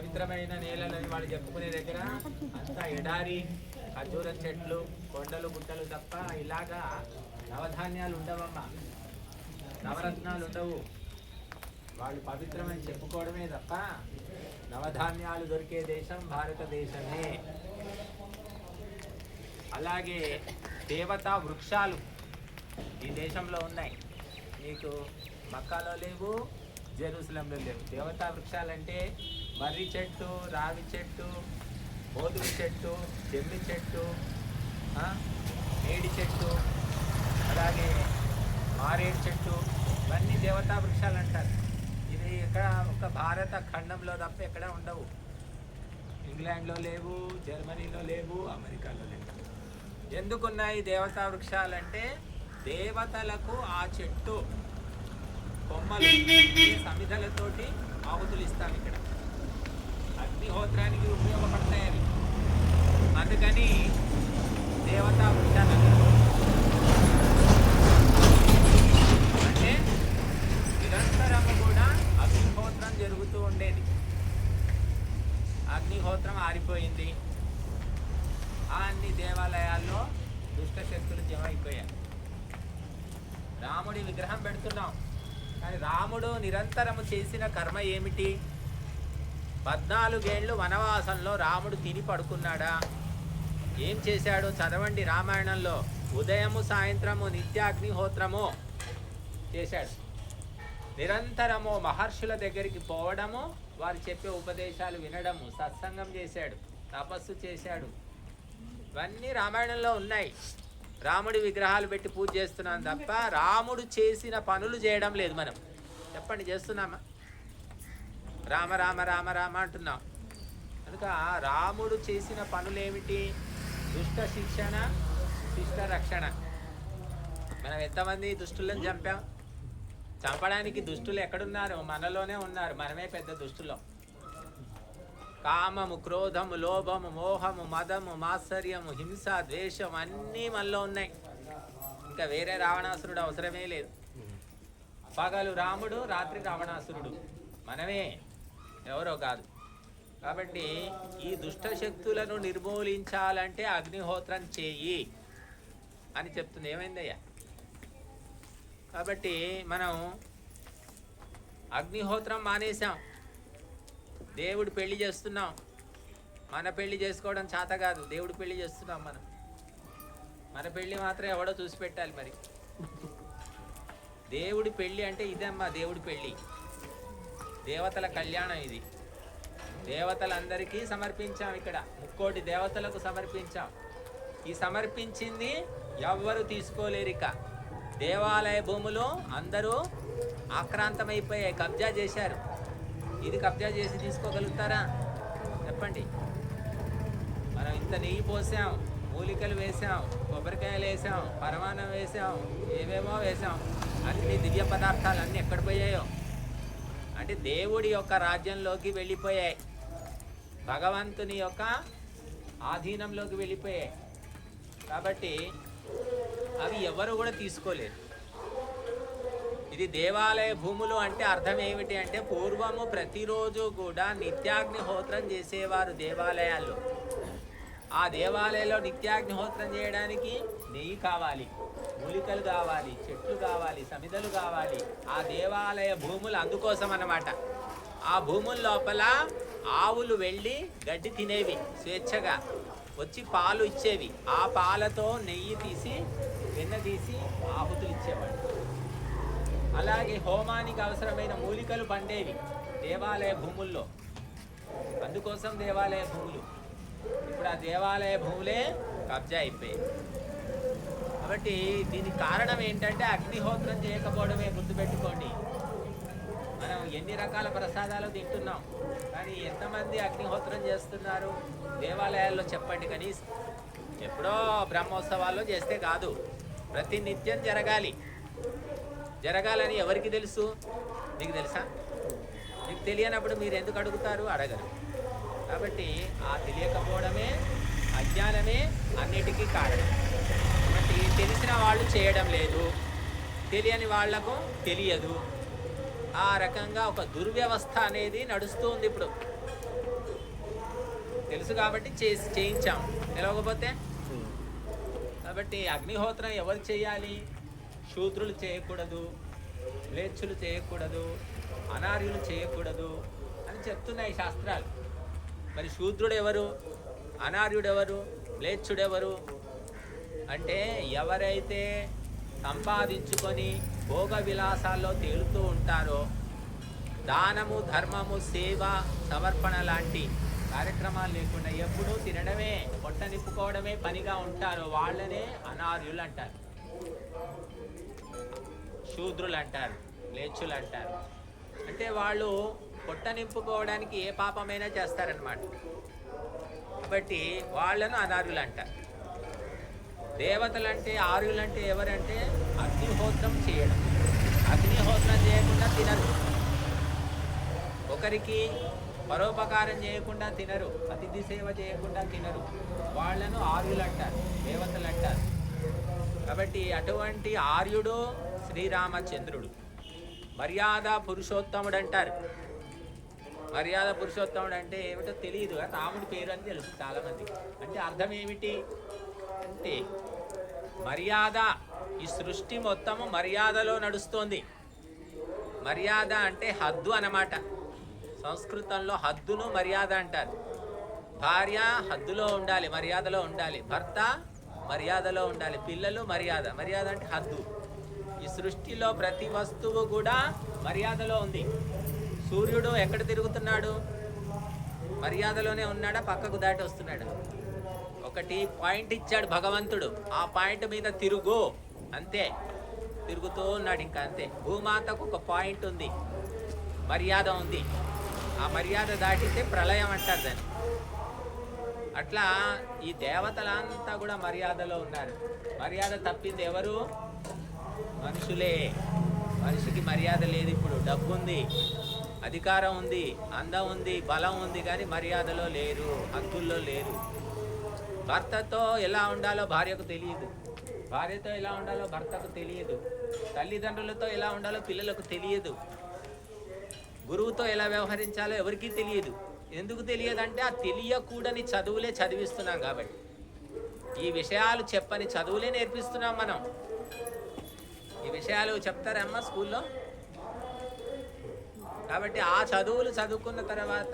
పవిత్రమైన నేలని వాళ్ళు చెప్పుకునే దగ్గర అంతా ఎడారి ఖర్జూర చెట్లు కొండలు గుట్టలు తప్ప ఇలాగా నవధాన్యాలు ఉండవమ్మా. నవరత్నాలు ఉండవు. వాళ్ళు పవిత్రమని చెప్పుకోవడమే తప్ప నవధాన్యాలు దొరికే దేశం భారతదేశమే. అలాగే దేవతా వృక్షాలు ఈ దేశంలో ఉన్నాయి. మీకు మక్కాలో లేవు జెరూసలంలో లేవు. దేవతా వృక్షాలంటే మర్రి చెట్టు రావి చెట్టు గోధుమ చెట్టు జమ్మి చెట్టు ఆ, మేడి చెట్టు అలాగే మారేడు చెట్టు ఇవన్నీ దేవతా వృక్షాలు అంటారు ఇది ఇక్కడ ఒక భారత ఖండంలో తప్ప ఎక్కడ ఉండవు. ఇంగ్లాండ్లో లేవు జర్మనీలో లేవు అమెరికాలో లేవు. ఎందుకున్నాయి దేవతా వృక్షాలంటే దేవతలకు ఆ చెట్టు. కొమ్మలు సమిధలతోటి ఆహుతులు ఇస్తాం ఇక్కడ. అగ్నిహోత్రానికి ఉపయోగపడతాయి అవి. అందుకని దేవతా వృక్షాలు అంటే నిరంతరము కూడా అగ్నిహోత్రం జరుగుతూ ఉండేది. అగ్నిహోత్రం ఆరిపోయింది. ఆ అన్ని దేవాలయాల్లో దుష్టశక్తులు జమ అయిపోయాయి. రాముడి విగ్రహం పెడుతున్నాం. కానీ రాముడు నిరంతరము చేసిన కర్మ ఏమిటి? పద్నాలుగేళ్ళు వనవాసంలో రాముడు తిని పడుకున్నాడా? ఏం చేశాడు? చదవండి రామాయణంలో. ఉదయము సాయంత్రము నిత్యాగ్నిహోత్రము చేశాడు. నిరంతరము మహర్షుల దగ్గరికి పోవడము వారు చెప్పే ఉపదేశాలు వినడము సత్సంగం చేశాడు తపస్సు చేశాడు. ఇవన్నీ రామాయణంలో ఉన్నాయి. రాముడి విగ్రహాలు పెట్టి పూజ చేస్తున్నాం తప్ప రాముడు చేసిన పనులు చేయడం లేదు మనం. చెప్పండి చేస్తున్నామా? రామ రామ రామ రామ అంటున్నాం. కనుక రాముడు చేసిన పనులు ఏమిటి దుష్ట శిక్షణ శిష్ట రక్షణ. మనం ఎంతమంది దుష్టులను చంపాం? చంపడానికి దుష్టులు ఎక్కడున్నారు? మనలోనే ఉన్నారు. మనమే పెద్ద దుష్టులం. కామము క్రోధము లోభము మోహము మదము మాత్సర్యము హింస ద్వేషం అన్నీ మనలో ఉన్నాయి. ఇంకా వేరే రావణాసురుడు అవసరమే లేదు. పగలు రాముడు రాత్రి రావణాసురుడు. మనమే ఎవరో కాదు. కాబట్టి ఈ దుష్ట శక్తులను నిర్మూలించాలంటే అగ్నిహోత్రం చేయి అని చెప్తుంది. ఏమైందయ్యా? కాబట్టి మనం అగ్నిహోత్రం మానేశాం. దేవుడు పెళ్ళి చేస్తున్నాం. మన పెళ్ళి చేసుకోవడం చేత కాదు. దేవుడు పెళ్ళి చేస్తున్నాం మనం. మన పెళ్ళి మాత్రం ఎవడో చూసి పెట్టాలి మరి. దేవుడి పెళ్ళి అంటే ఇదమ్మా దేవుడి పెళ్ళి. దేవతల కళ్యాణం ఇది. దేవతలందరికీ సమర్పించాం ఇక్కడ. ముక్కోటి దేవతలకు సమర్పించాం. ఈ సమర్పించింది ఎవ్వరు తీసుకోలేరిక దేవాలయ భూములు అందరూ ఆక్రాంతమైపోయాయి. కబ్జా చేశారు. ఇది కబ్జా చేసి తీసుకోగలుగుతారా? చెప్పండి. మనం ఇంత నెయ్యి పోసాం మూలికలు వేసాం కొబ్బరికాయలు వేసాం పరమాన్నం వేసాం ఏవేమో వేసాం. అన్ని దివ్య పదార్థాలు అన్నీ ఎక్కడ పోయాయో? అంటే దేవుడి యొక్క రాజ్యంలోకి వెళ్ళిపోయాయి. భగవంతుని యొక్క ఆధీనంలోకి వెళ్ళిపోయాయి. కాబట్టి అవి ఎవరు కూడా తీసుకోలేరు ఇది దేవాలయ భూములు అంటే అర్థం ఏమిటి అంటే పూర్వము ప్రతిరోజు కూడా నిత్యాగ్నిహోత్రం చేసేవారు దేవాలయాల్లో. ఆ దేవాలయంలో నిత్యాగ్నిహోత్రం చేయడానికి నెయ్యి కావాలి మూలికలు కావాలి చెట్లు కావాలి సమిదలు కావాలి. ఆ దేవాలయ భూములు అందుకోసం అన్నమాట. ఆ భూముల లోపల ఆవులు వెళ్ళి గడ్డి తినేవి స్వేచ్ఛగా. వచ్చి పాలు ఇచ్చేవి. ఆ పాలతో నెయ్యి తీసి వెన్న తీసి ఆహుతులు ఇచ్చేవాడు అలాగే హోమానికి అవసరమైన మూలికలు పండేవి దేవాలయ భూముల్లో. అందుకోసం దేవాలయ భూములు. ఇప్పుడు ఆ దేవాలయ భూములే కబ్జా అయిపోయాయి. కాబట్టి దీనికి కారణం ఏంటంటే అగ్నిహోత్రం చేయకపోవడమే గుర్తుపెట్టుకోండి. మనం ఎన్ని రకాల ప్రసాదాలు తింటున్నాం. కానీ ఎంతమంది అగ్నిహోత్రం చేస్తున్నారు? దేవాలయాల్లో చెప్పండి కనీసం. ఎప్పుడో బ్రహ్మోత్సవాల్లో చేస్తే కాదు. ప్రతి నిత్యం జరగాలి. జరగాలని ఎవరికి తెలుసు? మీకు తెలుసా? మీకు తెలియనప్పుడు మీరు ఎందుకు అడుగుతారు? అడగరు. కాబట్టి ఆ తెలియకపోవడమే అజ్ఞానమే అన్నిటికీ కారణం. కాబట్టి తెలిసిన వాళ్ళు చేయడం లేదు. తెలియని వాళ్ళకు తెలియదు. ఆ రకంగా ఒక దుర్వ్యవస్థ అనేది నడుస్తూ ఉంది ఇప్పుడు. తెలుసు కాబట్టి చేసి చేయించాం. తెలియకపోతే కాబట్టి అగ్నిహోత్రం ఎవరు చేయాలి? శూద్రులు చేయకూడదు లేచ్చులు చేయకూడదు అనార్యులు చేయకూడదు అని చెప్తున్నాయి శాస్త్రాలు. మరి శూద్రుడెవరు? అనార్యుడెవరు? లేచ్చుడెవరు అంటే ఎవరైతే సంపాదించుకొని భోగ విలాసాల్లో తేలుతూ ఉంటారో దానము ధర్మము సేవ సమర్పణ లాంటి కార్యక్రమాలు లేకుండా ఎప్పుడూ తినడమే పొట్ట నిప్పుకోవడమే పనిగా ఉంటారో వాళ్ళనే అనార్యులు అంటారు. శూద్రులు అంటారు లేచులు అంటారు అంటే వాళ్ళు పొట్ట నింపుకోవడానికి ఏ పాపమైనా చేస్తారనమాట కాబట్టి వాళ్ళను అనార్యులు అంటారు దేవతలంటే ఆర్యులంటే ఎవరంటే అగ్నిహోత్రం చేయడం. అగ్నిహోత్రం చేయకుండా తినరు. ఒకరికి పరోపకారం చేయకుండా తినరు. అతిథి సేవ చేయకుండా తినరు. వాళ్ళను ఆర్యులు అంటారు దేవతలు అంటారు కాబట్టి అటువంటి ఆర్యుడు శ్రీరామచంద్రుడు. మర్యాద పురుషోత్తముడు అంటారు మర్యాద పురుషోత్తముడు అంటే ఏమిటో తెలియదు రాముడి పేరు అని తెలుసు చాలామంది అంటే అర్థం ఏమిటి అంటే మర్యాద ఈ సృష్టి మొత్తము మర్యాదలో నడుస్తోంది. మర్యాద అంటే హద్దు అన్నమాట. సంస్కృతంలో హద్దును మర్యాద అంటారు. భార్య హద్దులో ఉండాలి మర్యాదలో ఉండాలి. భర్త మర్యాదలో ఉండాలి. పిల్లలు మర్యాద. మర్యాద అంటే హద్దు. ఈ సృష్టిలో ప్రతి వస్తువు కూడా మర్యాదలో ఉంది. సూర్యుడు ఎక్కడ తిరుగుతున్నాడు? మర్యాదలోనే ఉన్నాడా? పక్కకు దాటి వస్తున్నాడు? ఒకటి పాయింట్ ఇచ్చాడు భగవంతుడు. ఆ పాయింట్ మీద తిరుగు. అంతే. తిరుగుతూ ఉన్నాడు ఇంకా అంతే. భూమాతకు ఒక పాయింట్ ఉంది. మర్యాద ఉంది. ఆ మర్యాద దాటితే ప్రళయం అంటారు దాన్ని. అట్లా ఈ దేవతలంతా కూడా మర్యాదలో ఉన్నారు. మర్యాద తప్పింది ఎవరు? మనుషులే. మనిషికి మర్యాద లేదు ఇప్పుడు. డబ్బు ఉంది అధికారం ఉంది అందం ఉంది బలం ఉంది కానీ మర్యాదలో లేరు హక్కుల్లో లేరు. భర్తతో ఎలా ఉండాలో భార్యకు తెలియదు. భార్యతో ఎలా ఉండాలో భర్తకు తెలియదు. తల్లిదండ్రులతో ఎలా ఉండాలో పిల్లలకు తెలియదు. గురువుతో ఎలా వ్యవహరించాలో ఎవరికీ తెలియదు. ఎందుకు తెలియదంటే ఆ తెలియకూడని చదువులే చదివిస్తున్నాం కాబట్టి. ఈ విషయాలు చెప్పని చదువులే నేర్పిస్తున్నాం మనం. ఈ విషయాలు చెప్తారమ్మా స్కూల్లో. కాబట్టి ఆ చదువులు చదువుకున్న తర్వాత